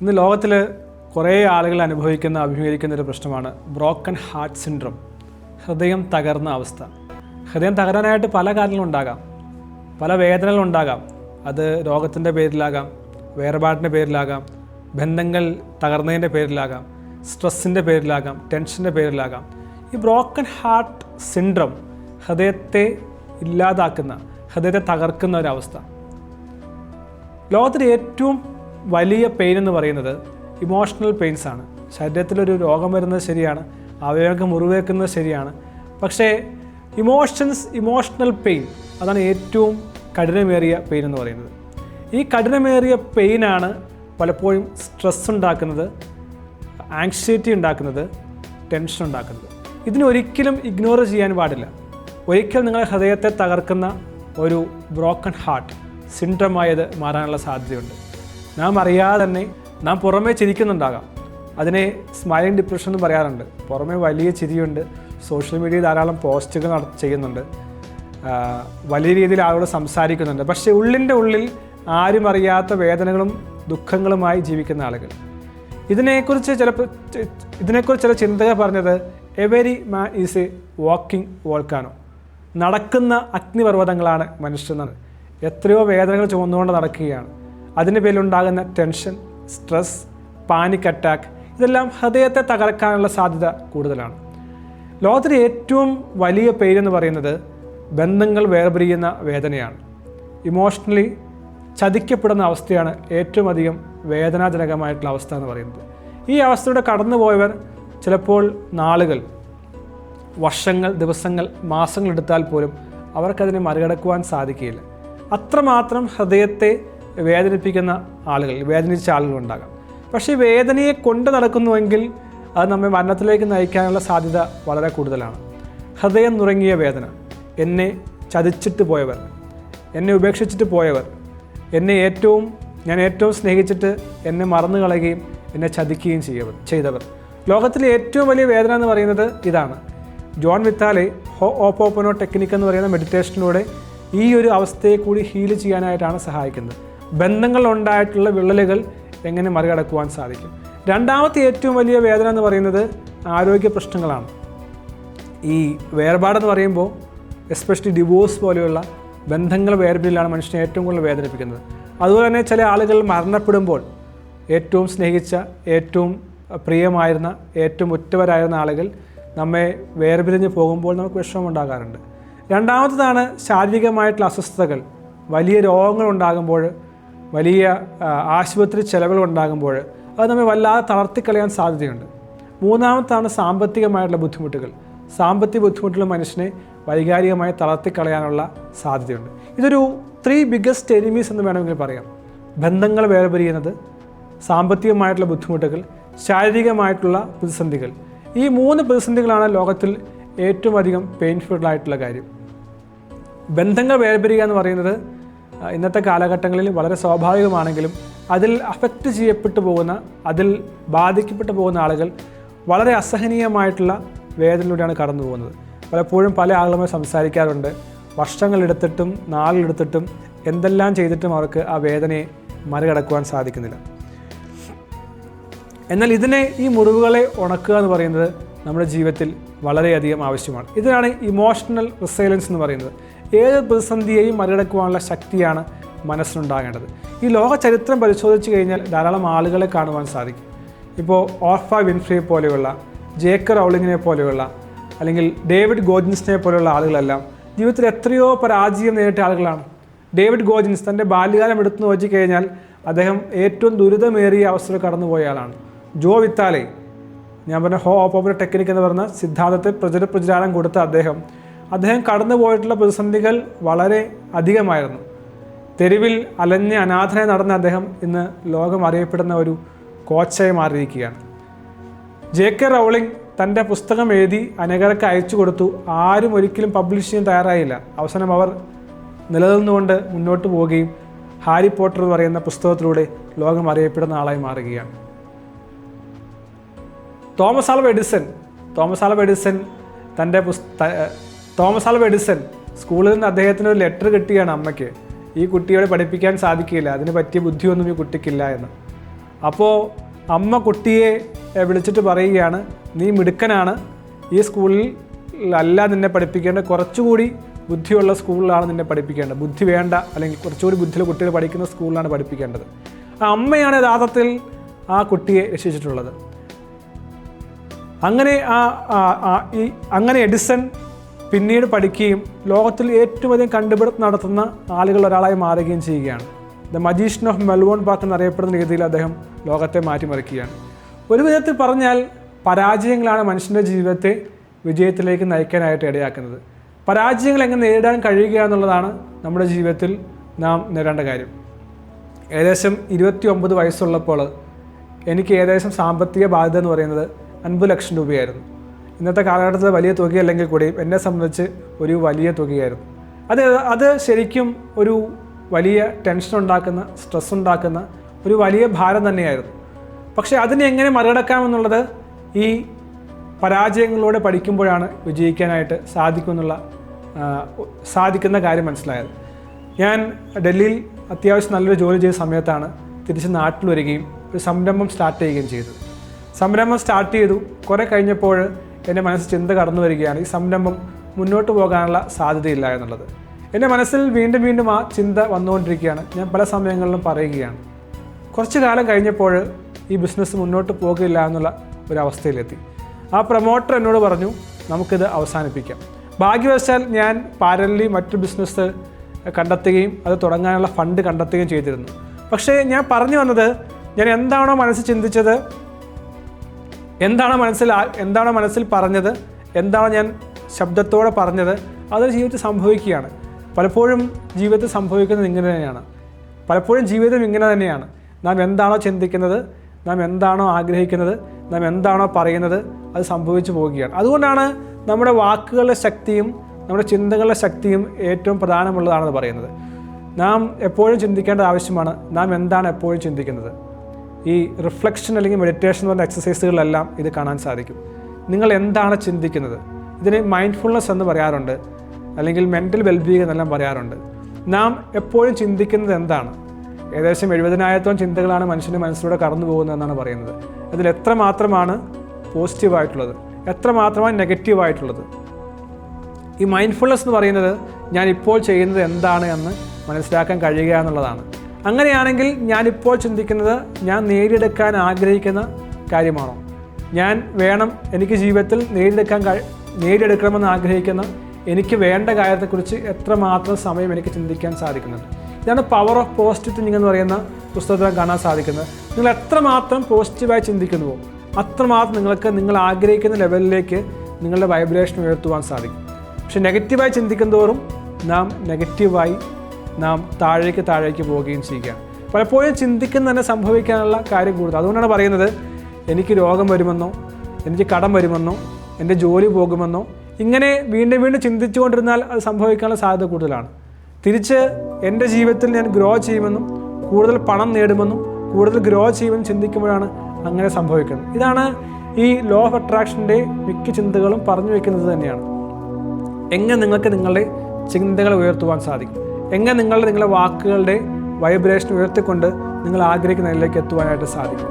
ഇന്ന് ലോകത്തിൽ കുറേ ആളുകൾ അനുഭവിക്കുന്ന അഭിമുഖീകരിക്കുന്ന ഒരു പ്രശ്നമാണ് ബ്രോക്കൺ ഹാർട്ട് സിൻഡ്രം ഹൃദയം തകർന്ന അവസ്ഥ. ഹൃദയം തകരാനായിട്ട് പല കാര്യങ്ങളുണ്ടാകാം പല വേദനകളുണ്ടാകാം അത് രോഗത്തിന്റെ പേരിലാകാം വേർപാടിന്റെ പേരിലാകാം ബന്ധങ്ങൾ തകർന്നതിന്റെ പേരിലാകാം സ്ട്രെസ്സിന്റെ പേരിലാകാം ടെൻഷന്റെ പേരിലാകാം. ഈ ബ്രോക്കൺ ഹാർട്ട് സിൻഡ്രം ഹൃദയത്തെ ഇല്ലാതാക്കുന്ന ഹൃദയത്തെ തകർക്കുന്ന ഒരവസ്ഥ ലോകത്തിൽ ഏറ്റവും വലിയ പെയിൻ എന്ന് പറയുന്നത് ഇമോഷണൽ പെയിൻസ് ആണ്. ശരീരത്തിലൊരു രോഗം വരുന്നത് ശരിയാണ് അവയവങ്ങൾക്ക് മുറിവേക്കുന്നത് ശരിയാണ്. പക്ഷേ ഇമോഷൻസ് ഇമോഷണൽ പെയിൻ അതാണ് ഏറ്റവും കഠിനമേറിയ പെയിൻ എന്ന് പറയുന്നത്. ഈ കഠിനമേറിയ പെയിനാണ് പലപ്പോഴും സ്ട്രെസ് ഉണ്ടാക്കുന്നത് ആങ്സൈറ്റി ഉണ്ടാക്കുന്നത് ടെൻഷൻ ഉണ്ടാക്കുന്നത്. ഇതിനൊരിക്കലും ഇഗ്നോർ ചെയ്യാൻ പാടില്ല. ഒരിക്കൽ നിങ്ങളുടെ ഹൃദയത്തെ തകർക്കുന്ന ഒരു ബ്രോക്കൺ ഹാർട്ട് സിൻഡ്രമായത് മാറാനുള്ള സാധ്യതയുണ്ട്. നാം അറിയാതെ തന്നെ നാം പുറമേ ചിരിക്കുന്നുണ്ടാകാം. അതിനെ സ്മൈലിംഗ് ഡിപ്രഷൻ എന്ന് പറയാറുണ്ട്. പുറമേ വലിയ ചിരിയുണ്ട്. സോഷ്യൽ മീഡിയയിൽ ധാരാളം പോസ്റ്റുകൾ ചെയ്യുന്നുണ്ട്. വലിയ രീതിയിൽ ആളോട് സംസാരിക്കുന്നുണ്ട്. പക്ഷേ ഉള്ളിന്റെ ഉള്ളിൽ ആരും അറിയാത്ത വേദനകളും ദുഃഖങ്ങളുമായി ജീവിക്കുന്ന ആളുകൾ. ഇതിനെക്കുറിച്ച് ചിലപ്പോൾ ഇതിനെക്കുറിച്ച് ചില ചിന്തകർ പറഞ്ഞത് every man is a walking volcano നടക്കുന്ന അഗ്നിപർവതങ്ങളാണ് മനുഷ്യനെന്നാണ് എത്രയോ വേദനകൾ ചുമന്നുകൊണ്ട് നടക്കുകയാണ്. അതിന്റെ പേരിലുണ്ടാകുന്ന ടെൻഷൻ സ്ട്രെസ് പാനിക് അറ്റാക്ക് ഇതെല്ലാം ഹൃദയത്തെ തകർക്കാനുള്ള സാധ്യത കൂടുതലാണ്. ലോകത്തിലെ ഏറ്റവും വലിയ പെയിൻ എന്ന് പറയുന്നത് ബന്ധങ്ങൾ വേർപിരിയുന്ന വേദനയാണ്. ഇമോഷണലി ചതിക്കപ്പെടുന്ന അവസ്ഥയാണ് ഏറ്റവും അധികം വേദനാജനകമായിട്ടുള്ള അവസ്ഥ എന്ന് പറയുന്നത്. ഈ അവസ്ഥയുടെ കടന്നുപോയവർ ചിലപ്പോൾ നാളുകൾ വർഷങ്ങൾ ദിവസങ്ങൾ മാസങ്ങൾ എടുത്താൽ പോലും അവർക്കതിനെ മറികടക്കുവാൻ സാധിക്കില്ല അത്രമാത്രം ഹൃദയത്തെ വേദനിപ്പിക്കുന്ന ആളുകൾ വേദനിച്ച ആളുകളുണ്ടാകാം പക്ഷേ വേദനയെ കൊണ്ട് നടക്കുന്നുവെങ്കിൽ അത് നമ്മെ മരണത്തിലേക്ക് നയിക്കാനുള്ള സാധ്യത വളരെ കൂടുതലാണ്. ഹൃദയം നുറങ്ങിയ വേദന എന്നെ ചതിച്ചിട്ട് പോയവർ എന്നെ ഉപേക്ഷിച്ചിട്ട് പോയവർ എന്നെ ഏറ്റവും ഞാൻ ഏറ്റവും സ്നേഹിച്ചിട്ട് എന്നെ മറന്നു കളയുകയും എന്നെ ചതിക്കുകയും ചെയ്യവർ ചെയ്തവർ. ലോകത്തിലെ ഏറ്റവും വലിയ വേദന എന്ന് പറയുന്നത് ഇതാണ്. ജോൺ വിത്താലെ ഹോ ഓപ്പോപ്പനോ ടെക്നിക്ക് എന്ന് പറയുന്ന മെഡിറ്റേഷനിലൂടെ ഈ ഒരു അവസ്ഥയെ കൂടി ഹീൽ ചെയ്യാനായിട്ടാണ് സഹായിക്കുന്നത്. ബന്ധങ്ങളുണ്ടായിട്ടുള്ള വിള്ളലുകൾ എങ്ങനെ മറികടക്കുവാൻ സാധിക്കും. രണ്ടാമത്തെ ഏറ്റവും വലിയ വേദന എന്ന് പറയുന്നത് ആരോഗ്യ പ്രശ്നങ്ങളാണ്. ഈ വേർപാടെന്ന് പറയുമ്പോൾ എസ്പെഷ്യലി ഡിവോഴ്സ് പോലെയുള്ള ബന്ധങ്ങൾ വേർപിരിലാണ് മനുഷ്യനെ ഏറ്റവും കൂടുതൽ വേദനിപ്പിക്കുന്നത്. അതുപോലെ തന്നെ ചില ആളുകൾ മരണപ്പെടുമ്പോൾ ഏറ്റവും സ്നേഹിച്ച ഏറ്റവും പ്രിയമായിരുന്ന ഏറ്റവും ഉറ്റവരായിരുന്ന ആളുകൾ നമ്മെ വേർപിരിഞ്ഞ് പോകുമ്പോൾ നമുക്ക് വിഷമമുണ്ടാകാറുണ്ട്. രണ്ടാമത്തതാണ് ശാരീരികമായിട്ടുള്ള അസ്വസ്ഥതകൾ. വലിയ രോഗങ്ങൾ ഉണ്ടാകുമ്പോൾ വലിയ ആശുപത്രി ചെലവുകൾ ഉണ്ടാകുമ്പോൾ അത് നമ്മെ വല്ലാതെ തളർത്തിക്കളയാൻ സാധ്യതയുണ്ട്. മൂന്നാമത്താണ് സാമ്പത്തികമായിട്ടുള്ള ബുദ്ധിമുട്ടുകൾ. സാമ്പത്തിക ബുദ്ധിമുട്ടുകൾ മനുഷ്യനെ വൈകാരികമായി തളർത്തിക്കളയാനുള്ള സാധ്യതയുണ്ട്. ഇതൊരു ത്രീ ബിഗ്ഗസ്റ്റ് എനിമീസ് എന്ന് വേണമെങ്കിൽ പറയാം. ബന്ധങ്ങൾ വേർപിരിയുന്നത് സാമ്പത്തികമായിട്ടുള്ള ബുദ്ധിമുട്ടുകൾ ശാരീരികമായിട്ടുള്ള പ്രതിസന്ധികൾ. ഈ മൂന്ന് പ്രതിസന്ധികളാണ് ലോകത്തിൽ ഏറ്റവും അധികം പെയിൻഫുൾ ആയിട്ടുള്ള കാര്യം. ബന്ധങ്ങൾ വേർപിരിയുക എന്ന് പറയുന്നത് ഇന്നത്തെ കാലഘട്ടങ്ങളിൽ വളരെ സ്വാഭാവികമാണെങ്കിലും അതിൽ അഫക്റ്റ് ചെയ്യപ്പെട്ടു പോകുന്ന അതിൽ ബാധിക്കപ്പെട്ടു പോകുന്ന ആളുകൾ വളരെ അസഹനീയമായിട്ടുള്ള വേദനയിലൂടെയാണ് കടന്നു പോകുന്നത്. പലപ്പോഴും പല ആളുകളുമായി സംസാരിക്കാറുണ്ട്. വർഷങ്ങളെടുത്തിട്ടും നാളിലെടുത്തിട്ടും എന്തെല്ലാം ചെയ്തിട്ടും അവർക്ക് ആ വേദനയെ മറികടക്കുവാൻ സാധിക്കുന്നില്ല. എന്നാൽ ഇതിനെ ഈ മുറിവുകളെ ഉണക്കുക എന്ന് പറയുന്നത് നമ്മുടെ ജീവിതത്തിൽ വളരെയധികം ആവശ്യമാണ്. ഇതിനാണ് ഇമോഷണൽ റിസൈലൻസ് എന്ന് പറയുന്നത്. ഏത് പ്രതിസന്ധിയെയും മറികടക്കുവാനുള്ള ശക്തിയാണ് മനസ്സിനുണ്ടാകേണ്ടത്. ഈ ലോക ചരിത്രം പരിശോധിച്ച് കഴിഞ്ഞാൽ ധാരാളം ആളുകളെ കാണുവാൻ സാധിക്കും. ഇപ്പോൾ ഓർഫ വിൻഫ്രിയെ പോലെയുള്ള ജേക്കർ റൗളിങ്ങിനെ പോലെയുള്ള അല്ലെങ്കിൽ ഡേവിഡ് ഗോജിൻസിനെ പോലെയുള്ള ആളുകളെല്ലാം ജീവിതത്തിൽ എത്രയോ പരാജയം നേരിട്ട ആളുകളാണ്. ഡേവിഡ് ഗോജിൻസ് തന്റെ ബാല്യകാലം എടുത്തു നോക്കി കഴിഞ്ഞാൽ അദ്ദേഹം ഏറ്റവും ദുരിതമേറിയ അവസ്ഥയിൽ കടന്നുപോയ ആളാണ്. ജോ വിത്താലെ ഞാൻ പറഞ്ഞ ഹോ ഓപ്പോപ്പർ ടെക്നിക്ക് എന്ന് പറഞ്ഞ സിദ്ധാന്തത്തെ പ്രചര പ്രചാരം കൊടുത്ത അദ്ദേഹം അദ്ദേഹം കടന്നു പോയിട്ടുള്ള പ്രതിസന്ധികൾ വളരെ അധികമായിരുന്നു. തെരുവിൽ അലഞ്ഞ് അനാഥനെ നടന്ന അദ്ദേഹം ഇന്ന് ലോകം അറിയപ്പെടുന്ന ഒരു കോച്ചായി മാറിയിരിക്കുകയാണ്. ജെ കെ റൗളിംഗ് തന്റെ പുസ്തകം എഴുതി അനേകർക്ക് അയച്ചു കൊടുത്തു. ആരും ഒരിക്കലും പബ്ലിഷ് ചെയ്യാൻ തയ്യാറായില്ല. അവസാനം അവർ നിലനിന്നുകൊണ്ട് മുന്നോട്ട് പോവുകയും ഹാരി പോട്ടർ എന്ന് പറയുന്ന പുസ്തകത്തിലൂടെ ലോകം അറിയപ്പെടുന്ന ആളായി മാറുകയാണ്. Thomas Alva Edison Thomas Alva Edison തന്റെ പുസ്ത തോമസ് ആൽവ എഡിസൺ സ്കൂളിൽ നിന്ന് അദ്ദേഹത്തിന് ഒരു ലെറ്റർ കിട്ടിയാണ് അമ്മയ്ക്ക്. ഈ കുട്ടിയോട് പഠിപ്പിക്കാൻ സാധിക്കില്ല അതിന് പറ്റിയ ബുദ്ധിയൊന്നും ഈ കുട്ടിക്കില്ല എന്ന്. അപ്പോൾ അമ്മ കുട്ടിയെ വിളിച്ചിട്ട് പറയുകയാണ് നീ മിടുക്കനാണ്. ഈ സ്കൂളിൽ അല്ല നിന്നെ പഠിപ്പിക്കേണ്ടത് കുറച്ചുകൂടി ബുദ്ധിയുള്ള സ്കൂളിലാണ് നിന്നെ പഠിപ്പിക്കേണ്ടത്. ബുദ്ധി വേണ്ട അല്ലെങ്കിൽ കുറച്ചുകൂടി ബുദ്ധിയുള്ള കുട്ടികൾ പഠിക്കുന്ന സ്കൂളിലാണ് പഠിപ്പിക്കേണ്ടത്. ആ അമ്മയാണ് യഥാർത്ഥത്തിൽ ആ കുട്ടിയെ രക്ഷിച്ചിട്ടുള്ളത്. അങ്ങനെ ആ ഈ അങ്ങനെ എഡിസൺ പിന്നീട് പഠിക്കുകയും ലോകത്തിൽ ഏറ്റവും അധികം കണ്ടുപിടുത്തം നടത്തുന്ന ആളുകൾ ഒരാളായി മാറുകയും ചെയ്യുകയാണ്. The magician of Menlo Park എന്നറിയപ്പെടുന്ന രീതിയിൽ അദ്ദേഹം ലോകത്തെ മാറ്റിമറിക്കുകയാണ്. ഒരു വിധത്തിൽ പറഞ്ഞാൽ പരാജയങ്ങളാണ് മനുഷ്യന്റെ ജീവിതത്തെ വിജയത്തിലേക്ക് നയിക്കാനായിട്ട് ഇടയാക്കുന്നത്. പരാജയങ്ങൾ എങ്ങനെ നേരിടാൻ കഴിയുക എന്നുള്ളതാണ് നമ്മുടെ ജീവിതത്തിൽ നാം നേടേണ്ട കാര്യം. ഏകദേശം ഇരുപത്തി ഒമ്പത് വയസ്സുള്ളപ്പോൾ എനിക്ക് ഏകദേശം സാമ്പത്തിക ബാധ്യത എന്ന് പറയുന്നത് അൻപത് ലക്ഷം രൂപയായിരുന്നു. ഇന്നത്തെ കാലഘട്ടത്തിൽ വലിയ തുകയല്ലെങ്കിൽ കൂടിയും എന്നെ സംബന്ധിച്ച് ഒരു വലിയ തുകയായിരുന്നു. അത് അത് ശരിക്കും ഒരു വലിയ ടെൻഷൻ ഉണ്ടാക്കുന്ന സ്ട്രെസ് ഉണ്ടാക്കുന്ന ഒരു വലിയ ഭാരം തന്നെയായിരുന്നു. പക്ഷേ അതിനെ എങ്ങനെ മറികടക്കാമെന്നുള്ളത് ഈ പരാജയങ്ങളിലൂടെ പഠിക്കുമ്പോഴാണ് വിജയിക്കാനായിട്ട് സാധിക്കുമെന്നുള്ള സാധിക്കുന്ന കാര്യം മനസ്സിലായത്. ഞാൻ ഡൽഹിയിൽ അത്യാവശ്യം നല്ലൊരു ജോലി ചെയ്ത സമയത്താണ് തിരിച്ച് നാട്ടിൽ വരികയും ഒരു സംരംഭം സ്റ്റാർട്ട് ചെയ്യുകയും ചെയ്തത്. സംരംഭം സ്റ്റാർട്ട് ചെയ്തു. കുറേ കഴിഞ്ഞപ്പോൾ എന്റെ മനസ്സ് ചിന്ത കടന്നു വരികയാണ്. ഈ സംരംഭം മുന്നോട്ട് പോകാനുള്ള സാധ്യതയില്ല എന്നുള്ളത്. എന്റെ മനസ്സിൽ വീണ്ടും വീണ്ടും ആ ചിന്ത വന്നുകൊണ്ടിരിക്കുകയാണ്. ഞാൻ പല സമയങ്ങളിലും പറയുകയാണ്. കുറച്ച് കാലം കഴിഞ്ഞപ്പോൾ ഈ ബിസിനസ് മുന്നോട്ട് പോകില്ല എന്നുള്ള ഒരു ആ പ്രൊമോട്ടർ എന്നോട് പറഞ്ഞു നമുക്കിത് അവസാനിപ്പിക്കാം. ഭാഗ്യവശാൽ ഞാൻ പാരലി മറ്റു ബിസിനസ് കണ്ടെത്തുകയും അത് തുടങ്ങാനുള്ള ഫണ്ട് കണ്ടെത്തുകയും ചെയ്തിരുന്നു. പക്ഷേ ഞാൻ പറഞ്ഞു വന്നത് ഞാൻ എന്താണോ മനസ്സ് ചിന്തിച്ചത് എന്താണോ മനസ്സിൽ എന്താണ് മനസ്സിൽ പറഞ്ഞത്? എന്താണ് ഞാൻ ശബ്ദത്തോടെ പറഞ്ഞത്? അത് ജീവിതത്തിൽ സംഭവിക്കുകയാണ്. പലപ്പോഴും ജീവിതത്തിൽ സംഭവിക്കുന്നത് ഇങ്ങനെ തന്നെയാണ്. പലപ്പോഴും ജീവിതം ഇങ്ങനെ തന്നെയാണ്. നാം എന്താണോ ചിന്തിക്കുന്നത് നാം എന്താണോ ആഗ്രഹിക്കുന്നത് നാം എന്താണോ പറയുന്നത് അത് സംഭവിച്ചു പോവുകയാണ്. അതുകൊണ്ടാണ് നമ്മുടെ വാക്കുകളുടെ ശക്തിയും നമ്മുടെ ചിന്തകളുടെ ശക്തിയും ഏറ്റവും പ്രധാനമുള്ളതാണെന്ന് പറയുന്നത്. നാം എപ്പോഴും ചിന്തിക്കേണ്ട ആവശ്യമാണ് നാം എന്താണ് എപ്പോഴും ചിന്തിക്കുന്നത്? ഈ റിഫ്ലക്ഷൻ അല്ലെങ്കിൽ മെഡിറ്റേഷൻ എന്ന് പറഞ്ഞ എക്സസൈസുകളിലെല്ലാം ഇത് കാണാൻ സാധിക്കും. നിങ്ങൾ എന്താണ് ചിന്തിക്കുന്നത്? ഇതിന് മൈൻഡ്ഫുൾനെസ് എന്ന് പറയാറുണ്ട്. അല്ലെങ്കിൽ മെന്റൽ വെൽബീങ് എന്നെല്ലാം പറയാറുണ്ട്. നാം എപ്പോഴും ചിന്തിക്കുന്നത് എന്താണ്? ഏകദേശം എഴുപതിനായിരത്തോളം ചിന്തകളാണ് മനുഷ്യന്റെ മനസ്സിലൂടെ കടന്നു പോകുന്നതെന്നാണ് പറയുന്നത്. അതിൽ എത്ര മാത്രമാണ് പോസിറ്റീവായിട്ടുള്ളത് എത്ര മാത്രമാണ് നെഗറ്റീവായിട്ടുള്ളത് ഈ മൈൻഡ്ഫുൾനെസ് എന്ന് പറയുന്നത് ഞാൻ ഇപ്പോൾ ചെയ്യുന്നത് എന്താണ് എന്ന് മനസ്സിലാക്കാൻ കഴിയുക എന്നുള്ളതാണ്. അങ്ങനെയാണെങ്കിൽ ഞാനിപ്പോൾ ചിന്തിക്കുന്നത് ഞാൻ നേടിയെടുക്കാൻ ആഗ്രഹിക്കുന്ന കാര്യമാണോ? ഞാൻ വേണം എനിക്ക് ജീവിതത്തിൽ നേടിയെടുക്കാൻ നേടിയെടുക്കണമെന്ന് ആഗ്രഹിക്കുന്ന എനിക്ക് വേണ്ട കാര്യത്തെക്കുറിച്ച് എത്രമാത്രം സമയം എനിക്ക് ചിന്തിക്കാൻ സാധിക്കുന്നുണ്ട്. ഇതാണ് പവർ ഓഫ് പോസിറ്റീവ് തിങ്കിങ് എന്ന് പറയുന്ന പുസ്തകത്തിൽ കാണാൻ സാധിക്കുന്നത്. നിങ്ങൾ എത്രമാത്രം പോസിറ്റീവായി ചിന്തിക്കുന്നുവോ അത്രമാത്രം നിങ്ങൾക്ക് നിങ്ങൾ ആഗ്രഹിക്കുന്ന ലെവലിലേക്ക് നിങ്ങളുടെ വൈബ്രേഷൻ ഉയർത്തുവാൻ സാധിക്കും. പക്ഷെ നെഗറ്റീവായി ചിന്തിക്കുന്നതോറും നാം നെഗറ്റീവായി നാം താഴേക്ക് താഴേക്ക് പോവുകയും ചെയ്യുകയാണ് പലപ്പോഴും ചിന്തിക്കുന്ന തന്നെ സംഭവിക്കാനുള്ള കാര്യം കൂടുതൽ. അതുകൊണ്ടാണ് പറയുന്നത് എനിക്ക് രോഗം വരുമെന്നോ എനിക്ക് കടം വരുമെന്നോ എന്റെ ജോലി പോകുമെന്നോ ഇങ്ങനെ വീണ്ടും വീണ്ടും ചിന്തിച്ചുകൊണ്ടിരുന്നാൽ അത് സംഭവിക്കാനുള്ള സാധ്യത കൂടുതലാണ്. തിരിച്ച് എന്റെ ജീവിതത്തിൽ ഞാൻ ഗ്രോ ചെയ്യുമെന്നും കൂടുതൽ പണം നേടുമെന്നും കൂടുതൽ ഗ്രോ ചെയ്യുമെന്നും ചിന്തിക്കുമ്പോഴാണ് അങ്ങനെ സംഭവിക്കുന്നത്. ഇതാണ് ഈ ലോ ഓഫ് അട്രാക്ഷന്റെ മിക്ക ചിന്തകളും പറഞ്ഞു വെക്കുന്നത് തന്നെയാണ്. എങ്ങനെ നിങ്ങൾക്ക് നിങ്ങളുടെ ചിന്തകൾ ഉയർത്തുവാൻ സാധിക്കും? എങ്ങനെ നിങ്ങളുടെ നിങ്ങളുടെ വാക്കുകളുടെ വൈബ്രേഷൻ ഉയർത്തിക്കൊണ്ട് നിങ്ങൾ ആഗ്രഹിക്കുന്നതിലേക്ക് എത്തുവാനായിട്ട് സാധിക്കും.